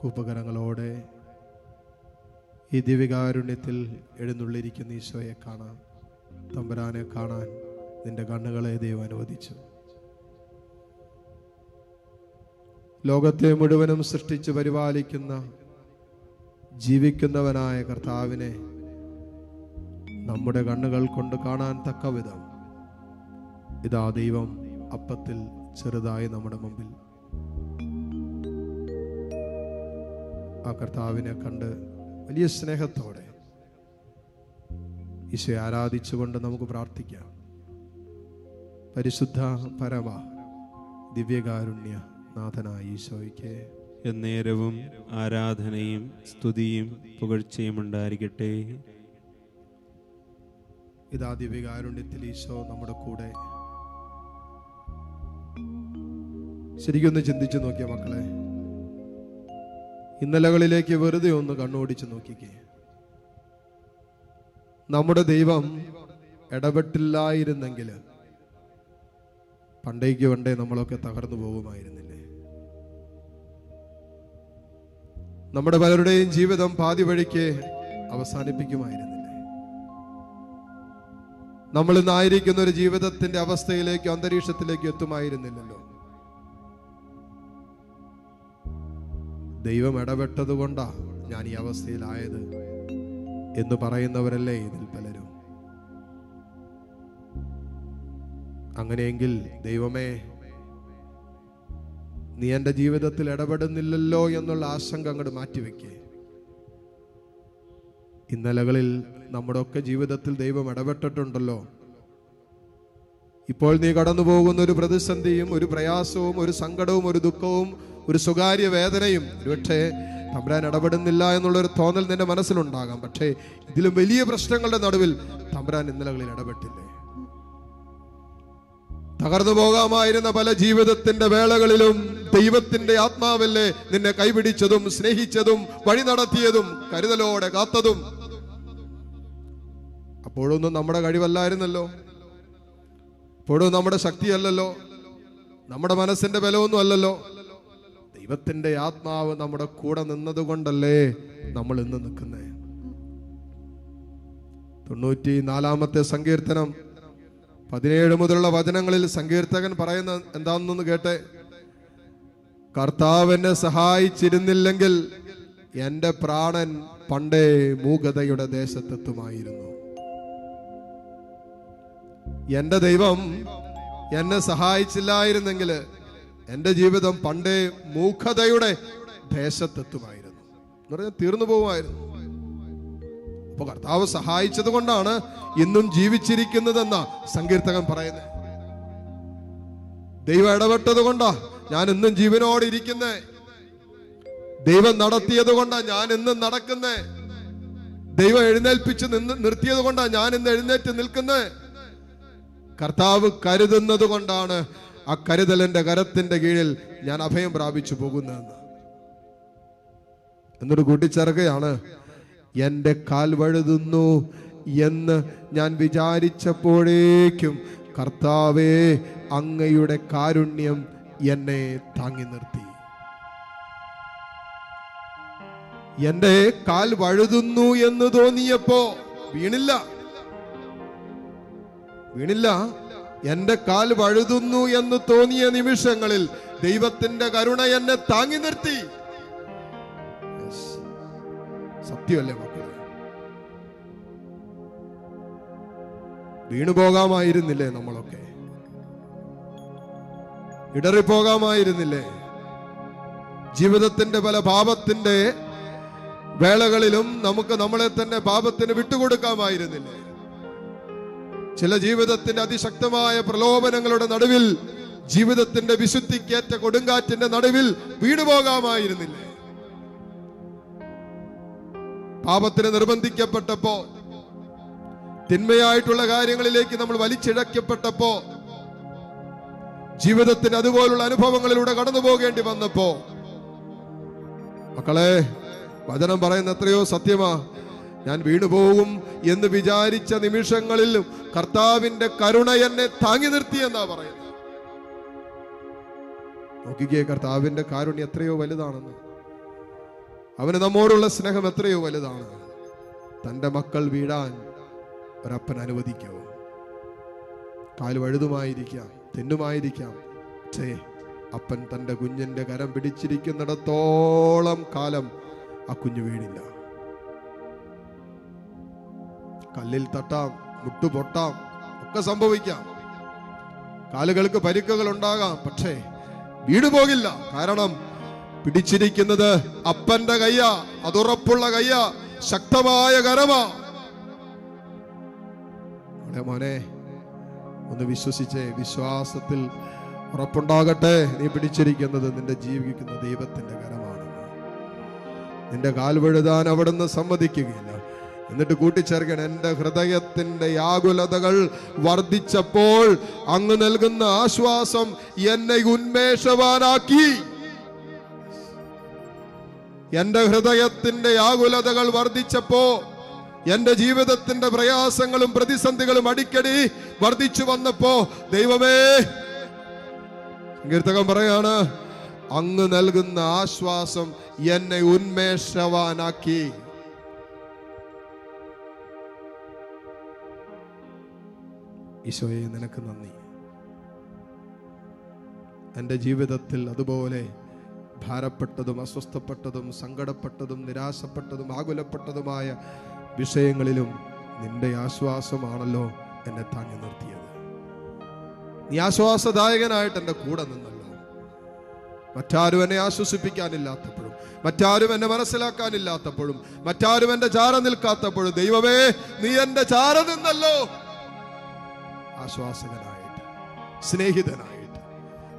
കൂപ്പകരങ്ങളോടെ ഈ ദിവ്യകാരുണ്യത്തിൽ എഴുന്നള്ളിരിക്കുന്ന ഈശോയെ കാണാൻ തമ്പുരാനെ കാണാൻ നിന്റെ കണ്ണുകളെ ദൈവം അനുവദിച്ചു. ലോകത്തെ മുഴുവനും സൃഷ്ടിച്ച് പരിപാലിക്കുന്ന ജീവിക്കുന്നവനായ കർത്താവിനെ നമ്മുടെ കണ്ണുകൾ കൊണ്ട് കാണാൻ തക്ക വിധം ഇതാ ദൈവം അപ്പത്തിൽ ചെറുതായി നമ്മുടെ മുമ്പിൽ ആ കർത്താവിനെ കണ്ട് വലിയ സ്നേഹത്തോടെ ഈശോയെ ആരാധിച്ചുകൊണ്ട് നമുക്ക് പ്രാർത്ഥിക്കാം. പരിശുദ്ധ പരമ ദിവ്യകാരുണ്യ നാഥനായ ഈശോയ്ക്ക് എന്നേരവും ആരാധനയും സ്തുതിയും പുകഴ്ചയും ഉണ്ടായിരിക്കട്ടെ. ഇതാ ദിവ്യകാരുണ്യത്തിൽ ഈശോ നമ്മുടെ കൂടെ. ശരിക്കൊന്ന് ചിന്തിച്ചു നോക്കിയ മക്കളെ. ഇന്നലകളിലേക്ക് വെറുതെ ഒന്ന് കണ്ണോടിച്ച് നോക്കിക്കേ. നമ്മുടെ ദൈവം ഇടപെട്ടില്ലായിരുന്നെങ്കിൽ പണ്ടേക്ക് പണ്ടേ നമ്മളൊക്കെ തകർന്നു പോകുമായിരുന്നില്ലേ? നമ്മുടെ പലരുടെയും ജീവിതം പാതി വഴിക്ക് അവസാനിപ്പിക്കുമായിരുന്നില്ലേ? നമ്മൾ ഇന്നായിരിക്കുന്ന ഒരു ജീവിതത്തിന്റെ അവസ്ഥയിലേക്ക് അന്തരീക്ഷത്തിലേക്ക് എത്തുമായിരുന്നില്ലല്ലോ. ദൈവം ഇടപെട്ടത് കൊണ്ടാ ഞാൻ ഈ അവസ്ഥയിലായത് എന്ന് പറയുന്നവരല്ലേ ഇതിൽ പലരും. അങ്ങനെയെങ്കിൽ ദൈവമേ നീ എന്റെ ജീവിതത്തിൽ ഇടപെടുന്നില്ലല്ലോ എന്നുള്ള ആശങ്ക അങ്ങോട്ട് മാറ്റിവെക്കേ. ഇന്നലകളിൽ നമ്മുടെ ഒക്കെ ജീവിതത്തിൽ ദൈവം ഇടപെട്ടിട്ടുണ്ടല്ലോ. ഇപ്പോൾ നീ കടന്നു പോകുന്ന ഒരു പ്രതിസന്ധിയും ഒരു പ്രയാസവും ഒരു സങ്കടവും ഒരു ദുഃഖവും ഒരു സ്വകാര്യ വേദനയും. ഒരുപക്ഷെ തമ്പുരാൻ ഇടപെടുന്നില്ല എന്നുള്ളൊരു തോന്നൽ നിന്റെ മനസ്സിലുണ്ടാകാം. പക്ഷേ ഇതിലും വലിയ പ്രശ്നങ്ങളുടെ നടുവിൽ തമ്പുരാൻ ഇന്നലകളിൽ ഇടപെട്ടില്ലേ? തകർന്നു പോകാമായിരുന്ന പല ജീവിതത്തിന്റെ വേളകളിലും ദൈവത്തിന്റെ ആത്മാവല്ലേ നിന്നെ കൈപിടിച്ചതും സ്നേഹിച്ചതും വഴി നടത്തിയതും കരുതലോടെ കാത്തതും. അപ്പോഴൊന്നും നമ്മുടെ കഴിവല്ലായിരുന്നല്ലോ. ഇപ്പോഴും നമ്മുടെ ശക്തിയല്ലല്ലോ. നമ്മുടെ മനസ്സിന്റെ ബലമൊന്നും അല്ലല്ലോ. ദൈവത്തിന്റെ ആത്മാവ് നമ്മുടെ കൂടെ നിന്നത് കൊണ്ടല്ലേ നമ്മൾ ഇന്ന് നിൽക്കുന്നത് തൊണ്ണൂറ്റി നാലാമത്തെ സങ്കീർത്തനം പതിനേഴ് മുതലുള്ള വചനങ്ങളിൽ സങ്കീർത്തകൻ പറയുന്ന എന്താണെന്നൊന്ന് കേട്ടെ. കർത്താവിനെ സഹായിച്ചിരുന്നില്ലെങ്കിൽ എന്റെ പ്രാണൻ പണ്ടേ മൂകതയുടെ ദേശത്തെത്തുമായിരുന്നു. എന്റെ ദൈവം എന്നെ സഹായിച്ചില്ലായിരുന്നെങ്കിൽ എന്റെ ജീവിതം പണ്ടേ മൂഖതയുടെ ദേശത്തെത്തുമായിരുന്നു. എന്ന് പറഞ്ഞാൽ തീർന്നു പോകുമായിരുന്നു. അപ്പൊ കർത്താവ് സഹായിച്ചത് കൊണ്ടാണ് ഇന്നും ജീവിച്ചിരിക്കുന്നതെന്ന സങ്കീർത്തകൻ പറയുന്നത് ദൈവം ഇടപെട്ടത് കൊണ്ടാ ഞാൻ ഇന്നും ജീവനോടെ ഇരിക്കുന്നേ. ദൈവം നടത്തിയത് കൊണ്ടാ ഞാൻ ഇന്നും നടക്കുന്നേ. ദൈവം എഴുന്നേൽപ്പിച്ച് നിന്ന് നിർത്തിയത് കൊണ്ടാ ഞാൻ ഇന്ന് എഴുന്നേറ്റ് നിൽക്കുന്നേ. കർത്താവ് കരുതുന്നത് കൊണ്ടാണ് ആ കരുതലിന്റെ കരത്തിന്റെ കീഴിൽ ഞാൻ അഭയം പ്രാപിച്ചു പോകുന്നതെന്ന്. എന്നൊരു കൂട്ടിച്ചേർക്കുകയാണ് എന്റെ കാൽ വഴുതുന്നു എന്ന് ഞാൻ വിചാരിച്ചപ്പോഴേക്കും കർത്താവേ അങ്ങയുടെ കാരുണ്യം എന്നെ താങ്ങി നിർത്തി. എന്റെ കാൽ വഴുതുന്നു എന്ന് തോന്നിയപ്പോ വീണില്ല. വീണില്ല. എന്റെ കാൽ വഴുതുന്നു എന്ന് തോന്നിയ നിമിഷങ്ങളിൽ ദൈവത്തിന്റെ കരുണ എന്നെ താങ്ങി നിർത്തി. സത്യമല്ലേ മക്കളെ? വീണുപോകാമായിരുന്നില്ലേ നമ്മളൊക്കെ? ഇടറിപ്പോകാമായിരുന്നില്ലേ? ജീവിതത്തിന്റെ പല പാപത്തിന്റെ വേളകളിലും നമുക്ക് നമ്മളെ തന്നെ പാപത്തിന് വിട്ടുകൊടുക്കാമായിരുന്നില്ലേ? ചില ജീവിതത്തിന്റെ അതിശക്തമായ പ്രലോഭനങ്ങളുടെ നടുവിൽ ജീവിതത്തിന്റെ വിശുദ്ധിക്കേറ്റ കൊടുങ്കാറ്റിന്റെ നടുവിൽ വീണുപോകാമായിരുന്നില്ലേ പാപത്തിന് നിർബന്ധിക്കപ്പെട്ടപ്പോ തിന്മയായിട്ടുള്ള കാര്യങ്ങളിലേക്ക് നമ്മൾ വലിച്ചിഴക്കപ്പെട്ടപ്പോ ജീവിതത്തിന് അതുപോലുള്ള അനുഭവങ്ങളിലൂടെ കടന്നു പോകേണ്ടി വന്നപ്പോ മക്കളെ വചനം പറയുന്ന എത്രയോ സത്യമാ. ഞാൻ വീണുപോകും എന്ന് വിചാരിച്ച നിമിഷങ്ങളിലും കർത്താവിന്റെ കരുണ എന്നെ താങ്ങി നിർത്തി എന്നാ പറയുന്നത്. നോക്കിക്കേ കർത്താവിന്റെ കാരുണ്യം എത്രയോ വലുതാണെന്ന്. അവന് നമ്മോടുള്ള സ്നേഹം എത്രയോ വലുതാണ്. തന്റെ മക്കൾ വീഴാൻ ഒരപ്പൻ അനുവദിക്കുമോ കാൽ വഴുതുമായിരിക്കാം തെന്നുമായിരിക്കാം. ചേ അപ്പൻ തന്റെ കുഞ്ഞിന്റെ കരം പിടിച്ചിരിക്കുന്നിടത്തോളം കാലം ആ കുഞ്ഞു വീണില്ല. കല്ലിൽ തട്ടാം മുട്ടുപൊട്ടാം ഒക്കെ സംഭവിക്കാം. കാലുകൾക്ക് പരിക്കുകൾ ഉണ്ടാകാം പക്ഷേ വീട് പോകില്ല. കാരണം പിടിച്ചിരിക്കുന്നത് അപ്പന്റെ കയ്യ അതുറപ്പുള്ള കയ്യ ശക്തമായ കരമാ. മോനെ ഒന്ന് വിശ്വസിച്ചേ വിശ്വാസത്തിൽ ഉറപ്പുണ്ടാകട്ടെ. നീ പിടിച്ചിരിക്കുന്നത് നിന്റെ ജീവിക്കുന്ന ദൈവത്തിന്റെ കരമാണ് നിന്റെ കാൽ വഴുതാൻ അവിടുന്ന് സമ്മതിക്കുകയില്ല. എന്നിട്ട് കൂട്ടിച്ചേർക്കണം എന്റെ ഹൃദയത്തിന്റെ ആകുലതകൾ വർദ്ധിച്ചപ്പോൾ അങ്ങ് നൽകുന്ന ആശ്വാസം എന്നെ ഉന്മേഷവാനാക്കി. എന്റെ ഹൃദയത്തിന്റെ ആകുലതകൾ വർദ്ധിച്ചപ്പോ എന്റെ ജീവിതത്തിന്റെ പ്രയാസങ്ങളും പ്രതിസന്ധികളും അടിക്കടി വർദ്ധിച്ചു വന്നപ്പോ ദൈവമേ കീർത്തകം പറയാണ് അങ്ങ് നൽകുന്ന ആശ്വാസം എന്നെ ഉന്മേഷവാനാക്കി. ഈശോയെ നിനക്ക് നന്ദി. എന്റെ ജീവിതത്തിൽ അതുപോലെ ഭാരപ്പെട്ടതും അസ്വസ്ഥപ്പെട്ടതും സങ്കടപ്പെട്ടതും നിരാശപ്പെട്ടതും ആകുലപ്പെട്ടതുമായ വിഷയങ്ങളിലും നിന്റെ ആശ്വാസമാണല്ലോ എന്നെ താങ്ങി നിർത്തിയത്. നീ ആശ്വാസദായകനായിട്ട് എന്റെ കൂടെ നിന്നല്ലോ. മറ്റാരും എന്നെ ആശ്വസിപ്പിക്കാനില്ലാത്തപ്പോഴും മറ്റാരും എന്നെ മനസ്സിലാക്കാനില്ലാത്തപ്പോഴും മറ്റാരും എന്റെ ചാര നിൽക്കാത്തപ്പോഴും ദൈവമേ നീ എന്റെ ചാര നിന്നല്ലോ. ആശ്വാസകനായിട്ട് സ്നേഹിതനായിട്ട്.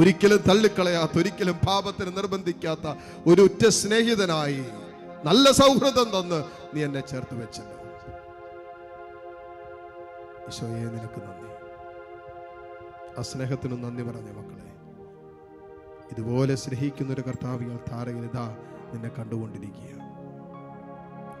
ഒരിക്കലും തള്ളിക്കളയാത്ത ഒരിക്കലും പാപത്തിന് നിർബന്ധിക്കാത്ത ഒരു ഉറ്റ സ്നേഹിതനായി നല്ല സൗഹൃദം തന്ന് നീ എന്നെ ചേർത്ത് വെച്ചല്ലോ. ഈശോയെ നിനക്ക് നന്ദി. ആ സ്നേഹത്തിനും നന്ദി പറഞ്ഞ മക്കളെ ഇതുപോലെ സ്നേഹിക്കുന്ന ഒരു കർത്താവികൾ താരയിൽ ഇതാ നിന്നെ കണ്ടുകൊണ്ടിരിക്കുക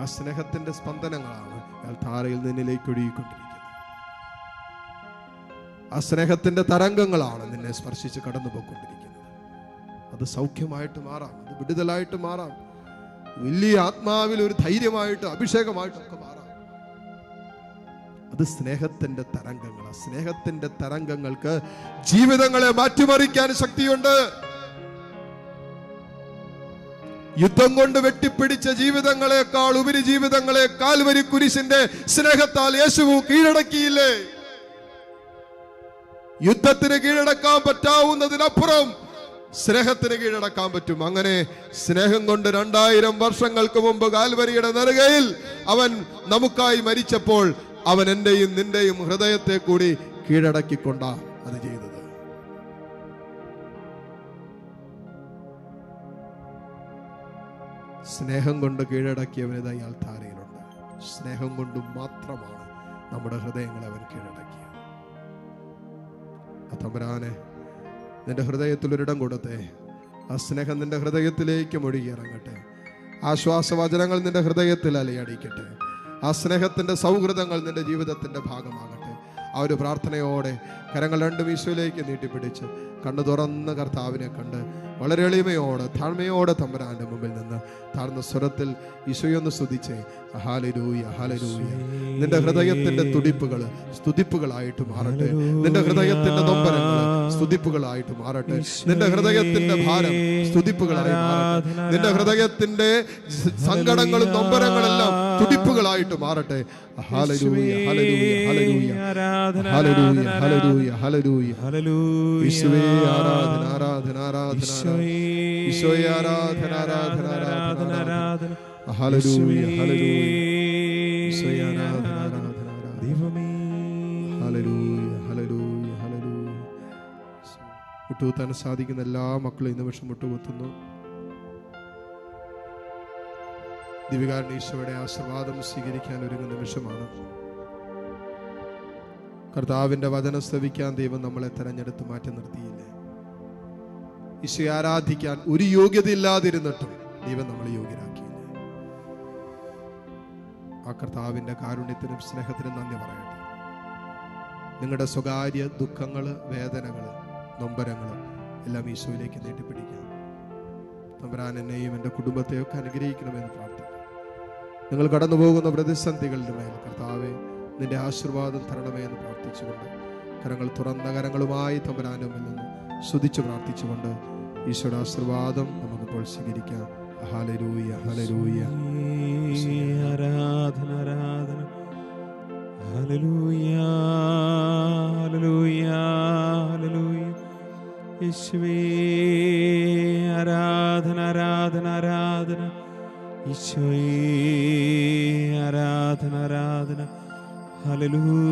ആ സ്നേഹത്തിന്റെ സ്പന്ദനങ്ങളാണ് അയാൾ താരയിൽ നിന്നിലേക്ക് ഒഴുകിക്കൊണ്ടിരിക്കുന്നത്. ആ സ്നേഹത്തിന്റെ തരംഗങ്ങളാണ് നിന്നെ സ്പർശിച്ച് കടന്നു പോയിക്കൊണ്ടിരിക്കുന്നത് അത് സൗഖ്യമായിട്ട് മാറാം അത് വിടുതലായിട്ട് മാറാം. വലിയ ആത്മാവിൽ ഒരു ധൈര്യമായിട്ട് അഭിഷേകമായിട്ടൊക്കെ മാറാം. അത് സ്നേഹത്തിന്റെ തരംഗങ്ങൾ ആ സ്നേഹത്തിന്റെ തരംഗങ്ങൾക്ക് ജീവിതങ്ങളെ മാറ്റിമറിക്കാൻ ശക്തിയുണ്ട്. യുദ്ധം കൊണ്ട് വെട്ടിപ്പിടിച്ച ജീവിതങ്ങളെക്കാൾ ഉപരി ജീവിതങ്ങളെ കാൽവരി കുരിശിന്റെ സ്നേഹത്താൽ യേശുവു കീഴടക്കിയില്ലേ? യുദ്ധത്തിന് കീഴടക്കാൻ പറ്റാവുന്നതിനപ്പുറം സ്നേഹത്തിന് കീഴടക്കാൻ പറ്റും. അങ്ങനെ സ്നേഹം കൊണ്ട് രണ്ടായിരം വർഷങ്ങൾക്ക് മുമ്പ് കാൽവരിയുടെ നെറുകയിൽ അവൻ നമുക്കായി മരിച്ചപ്പോൾ അവൻ എന്റെയും നിന്റെയും ഹൃദയത്തെ കൂടി കീഴടക്കിക്കൊണ്ടാ അത് ചെയ്തത്. സ്നേഹം കൊണ്ട് കീഴടക്കിയവനിത് അയാൾ ധാരയിലുണ്ട് സ്നേഹം കൊണ്ട് മാത്രമാണ് നമ്മുടെ ഹൃദയങ്ങളെ അവൻ കീഴടക്കിയത്. ആ തമ്പുരാനെ നിന്റെ ഹൃദയത്തിൽ ഒരിടം കൊടുത്തെ. ആ സ്നേഹം നിന്റെ ഹൃദയത്തിലേക്ക് ഒഴുകി ഇറങ്ങട്ടെ ആശ്വാസവചനങ്ങൾ നിന്റെ ഹൃദയത്തിൽ അലയടിക്കട്ടെ. ആ സ്നേഹത്തിന്റെ സൗഹൃദങ്ങൾ നിന്റെ ജീവിതത്തിന്റെ ഭാഗമാകട്ടെ. ആ ഒരു പ്രാർത്ഥനയോടെ കരങ്ങൾ രണ്ടും ഈശോയിലേക്ക് നീട്ടിപ്പിടിച്ച് കണ്ണു തുറന്ന് കർത്താവിനെ കണ്ട് വളരെ എളിമയോടെ താഴ്മയോടെ തമ്പരാന്റെ മുമ്പിൽ നിന്ന് താഴ്ന്ന സ്വരത്തിൽ ഈശോയൊന്ന് സ്തുതിച്ചേ. ഹാലരൂയ ഹാലരൂയ നിന്റെ ഹൃദയത്തിന്റെ തുടിപ്പുകൾ സ്തുതിപ്പുകളായിട്ട് മാറട്ടെ. നിന്റെ ഹൃദയത്തിന്റെ നൊമ്പരങ്ങൾ സ്തുതിപ്പുകളായിട്ട് മാറട്ടെ. നിന്റെ ഹൃദയത്തിന്റെ ഭാരം സ്തുതിപ്പുകളായി മാറട്ടെ. നിന്റെ ഹൃദയത്തിന്റെ സങ്കടങ്ങളും നൊമ്പരങ്ങളെല്ലാം തുടിപ്പുകളായിട്ട് മാറട്ടെ. ഹാലരൂയ ഹാലരൂയ ഹാലരൂയ ഹാലരൂയ ഹാലരൂയ ഹാലരൂയ ആരാധന ആരാധന ആരാധന ആരാധന. ഈശോയെ ആരാധന ആരാധന ആരാധന ആരാധന. ഹല്ലേലൂയ ഹല്ലേലൂയ. ഈശോയെ. ആരാധന ആരാധന ആരാധന ഹല്ലേലൂയ ഹല്ലേലൂയ ഹല്ലേലൂയ. മുട്ടുകുത്താൻ സാധിക്കുന്ന എല്ലാ മക്കളും ഇന്ന് നിമിഷം മുട്ടുകുത്തുന്നു ദിവികാരൻ ഈശോയുടെ ആശീർവാദം സ്വീകരിക്കാൻ ഒരുങ്ങുന്ന നിമിഷമാണ് കർത്താവിന്റെ വചനം സ്തവിക്കാൻ ദൈവം നമ്മളെ തെരഞ്ഞെടുത്ത് മാറ്റി നിർത്തിയില്ലേ? ഈശോയെ ആരാധിക്കാൻ ഒരു യോഗ്യത ഇല്ലാതിരുന്നിട്ടും ദൈവം നമ്മളെ യോഗ്യരാക്കിയില്ലേ? ആ കർത്താവിന്റെ കാരുണ്യത്തിനും സ്നേഹത്തിനും നന്ദി പറയട്ടെ. നിങ്ങളുടെ സ്വകാര്യ ദുഃഖങ്ങൾ വേദനകൾ നൊമ്പരങ്ങൾ എല്ലാം ഈശോയിലേക്ക് നീട്ടിപ്പിടിക്കാം. നമ്പരാൻ എന്നെയും എന്റെ കുടുംബത്തെയൊക്കെ അനുഗ്രഹിക്കണമെന്ന് പ്രാർത്ഥിക്കുന്നു നിങ്ങൾ കടന്നു പോകുന്ന പ്രതിസന്ധികളുടെ മേൽ കർത്താവെ നിന്റെ ആശീർവാദം തരണമേ എന്ന് പ്രാർത്ഥിച്ചുകൊണ്ട് കരങ്ങൾ തുറന്ന കരങ്ങളുമായി തമ്പുരാനും നിന്ന് സ്തുതിച്ച് പ്രാർത്ഥിച്ചുകൊണ്ട് ഈശോയുടെ ആശീർവാദം നമുക്കിപ്പോൾ സ്വീകരിക്കാം. ഹലരൂയ ഹലരൂയ ആരാധന ആരാധന. യേശുവേ ആരാധന ആരാധന ആരാധന. ഈശോയേ ഹല്ലേലൂയ